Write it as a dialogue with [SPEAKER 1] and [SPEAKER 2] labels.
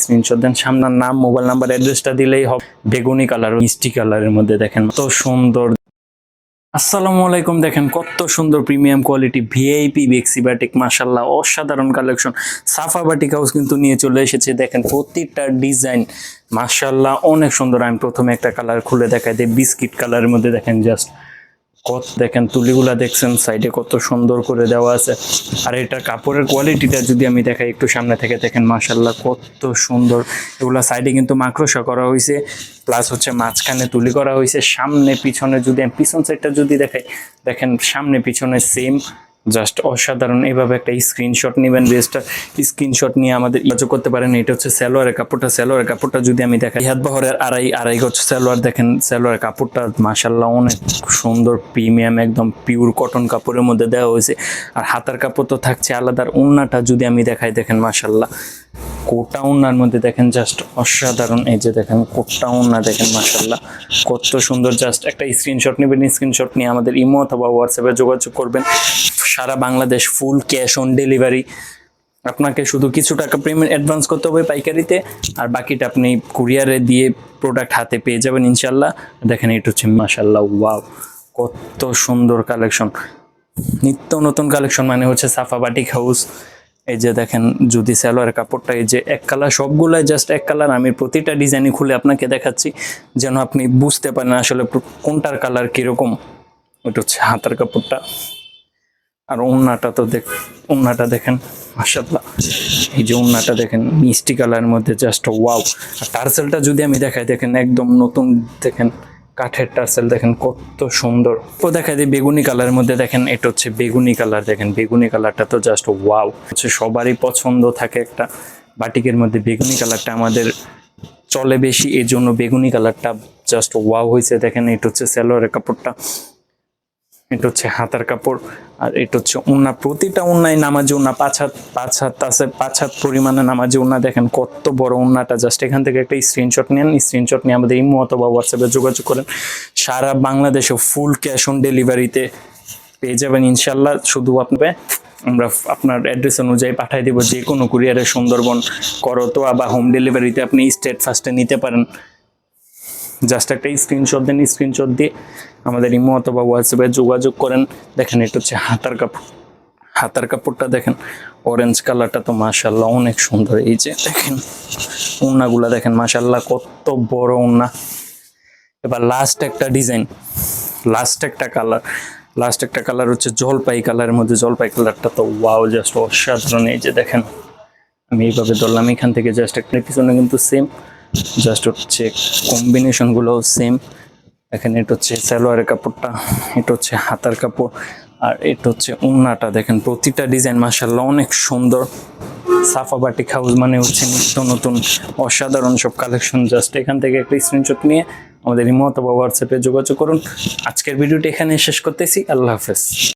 [SPEAKER 1] Screenshot দেন, সামনের নাম mobile number অ্যাড্রেসটা দিলেই হবে। বেগুনি কালার মিষ্টি কালারের মধ্যে দেখেন, কত সুন্দর। আসসালামু আলাইকুম, দেখেন কত সুন্দর প্রিমিয়াম কোয়ালিটি ভিআইপি বেক্সিবাটিক মাসাল্লাহ অসাধারণ কালেকশন সাফা বাটিক হাউস কিন্তু নিয়ে চলে এসেছে, দেখেন প্রতিটা ডিজাইন মাসাল্লাহ অনেক সুন্দর। আমি প্রথমে একটা কালার খুলে দেখাই, দিই বিস্কিট কালারের মধ্যে দেখেন জাস্ট কত দেখেন তুলিগুলা দেখছেন সাইডে কত সুন্দর করে দেওয়া আছে। আর এটা কাপড়ের কোয়ালিটিটা যদি আমি দেখাই একটু সামনে থেকে, দেখেন মাসাল্লাহ কত সুন্দর। এগুলো সাইডে কিন্তু মাকড়সা করা হয়েছে প্লাস হচ্ছে মাঝখানে তুলি করা হয়েছে সামনে পিছনে যদি আমি পিছন সাইডটা যদি দেখাই, দেখেন সামনে পিছনে সেম জাস্ট অসাধারণ। এভাবে একটা স্ক্রিনশট নেবেন বেস্টার স্ক্রিনশট নিয়ে আমাদের ইচ্ছা করতে পারেন। এটা হচ্ছে স্যালোয়ারের কাপড়টা। স্যালোয়ারের কাপড়টা যদি আমি দেখাই, হাত বহরের আড়াই আড়াই গছ স্যালোয়ার দেখেন। স্যালোয়ারের কাপড়টা মাসাল্লাহ অনেক সুন্দর প্রিমিয়াম একদম পিওর কটন কাপড়ের মধ্যে দেওয়া হয়েছে। আর হাতার কাপড় তো থাকছে আলাদা। আর ওড়নাটা যদি আমি দেখাই, দেখেন মাসাল্লাহ কোটা ওড়নার মধ্যে দেখেন জাস্ট অসাধারণ। এই যে দেখেন কোটা ওড়না দেখেন মাসাল্লাহ কত সুন্দর জাস্ট একটা স্ক্রিনশট নেবেন স্ক্রিনশট নিয়ে আমাদের ইমো অথবা হোয়াটসঅ্যাপে যোগাযোগ করবেন। সারা Bangladesh full cash on delivery আপনাকে শুধু কিছু টাকা পেমেন্ট অ্যাডভান্স করতে হবে পাইকারিতে, আর বাকিটা আপনি কুরিয়ারে দিয়ে প্রোডাক্ট হাতে পেয়ে যাবেন ইনশাল্লাহ দেখেন, এটা হচ্ছে মাসাল্লাহ ওয়াও কত সুন্দর কালেকশন নিত্য নতুন কালেকশন মানে হচ্ছে সাফা বাটিক হাউস এই যে দেখেন, যদি সালোয়ার কাপড়টা, এই যে এক কালার, সবগুলাই জাস্ট এক কালার। আমি প্রতিটা ডিজাইনই খুলে আপনাকে দেখাচ্ছি, যেন আপনি বুঝতে পারেন আসলে কোনটার কালার কীরকম। ওটা হচ্ছে হাতার কাপড়টা। আর ওড়নাটা তো দেখ ওড়নাটা দেখেন মাসাল্লাহ এই যে ওড়নাটা দেখেন, মিষ্টি কালারের মধ্যে জাস্ট ওয়াও আর টার্সেলটা যদি আমি দেখাই, দেখেন একদম নতুন, দেখেন। কাঠের টার্সেল দেখেন কত সুন্দর। তো দেখা যায় বেগুনি কালারের মধ্যে দেখেন, এটা হচ্ছে বেগুনি কালার, দেখেন বেগুনি কালারটা তো জাস্ট ওয়াও হচ্ছে সবারই পছন্দ থাকে একটা বাটিকের মধ্যে বেগুনি কালারটা, আমাদের চলে বেশি এই জন্য বেগুনি কালারটা জাস্ট ওয়াও হয়েছে। দেখেন, এটা হচ্ছে স্যালোয়ারের কাপড়টা। এটা হচ্ছে হাতার কাপড়, আর এটা হচ্ছে উন্না। প্রতিটা উন্নায় নামাজি উন্না, পাঁচ হাত পাঁচ হাত আছে, পাঁচ হাত পরিমাণে নামাজি উন্না। দেখেন কত বড় উন্নাটা। জাস্ট এখান থেকে একটা স্ক্রিনশট নেন স্ক্রিনশট নিয়ে আমাদের ইমো অথবা হোয়াটসঅ্যাপে যোগাযোগ করেন। সারা বাংলাদেশে ফুল ক্যাশ অন ডেলিভারিতে পেয়ে যাবেন ইনশাল্লাহ শুধু আপনাকে, আমরা আপনার অ্যাড্রেস অনুযায়ী পাঠিয়ে দেবো। যে কোনো কুরিয়ারে সুন্দরবন, করতোয়া বা হোম ডেলিভারিতে আপনি স্টেট ফার্স্টে নিতে পারেন। জাস্ট একটা স্ক্রিনশট দেন স্ক্রিনশট দিয়ে আমাদের ইমো অথবা হোয়াটসঅ্যাপে যোগাযোগ করেন। দেখেন, এটা হচ্ছে হাতার কাপড়। হাতার কাপড়টা দেখেন অরেঞ্জ কালারটা তো মাশাল্লাহ অনেক সুন্দর। এই যে দেখেন উন্নাগুলা দেখেন মাশাল্লাহ কত বড় উন্না এবার লাস্ট একটা ডিজাইন লাস্ট একটা কালার লাস্ট একটা কালার হচ্ছে জলপাই কালারের মধ্যে। জলপাই কালারটা তো ওয়াও জাস্ট অসাধারণ। এই যে দেখেন, আমি এইভাবে ধরলাম, এখান থেকে জাস্ট একটা, পিছনে কিন্তু সেম জাস্ট হচ্ছে কম্বিনেশনগুলো সেম দেখেন এটা হচ্ছে সালোয়ারের কাপড়টা, এটা হচ্ছে হাতার কাপড়, আর এটা হচ্ছে উন্নাটা দেখেন, প্রতিটা ডিজাইন মাসাল্লাহ অনেক সুন্দর। সাফা বাটিক হাউস মানে হচ্ছে নিত্য নতুন, অসাধারণ সব কালেকশন জাস্ট এখান থেকে একটা স্ক্রিনশট নিয়ে আমাদের ইমো অথবা হোয়াটসঅ্যাপে যোগাযোগ করুন। আজকের ভিডিওটি এখানে শেষ করতেছি। আল্লাহ হাফেজ।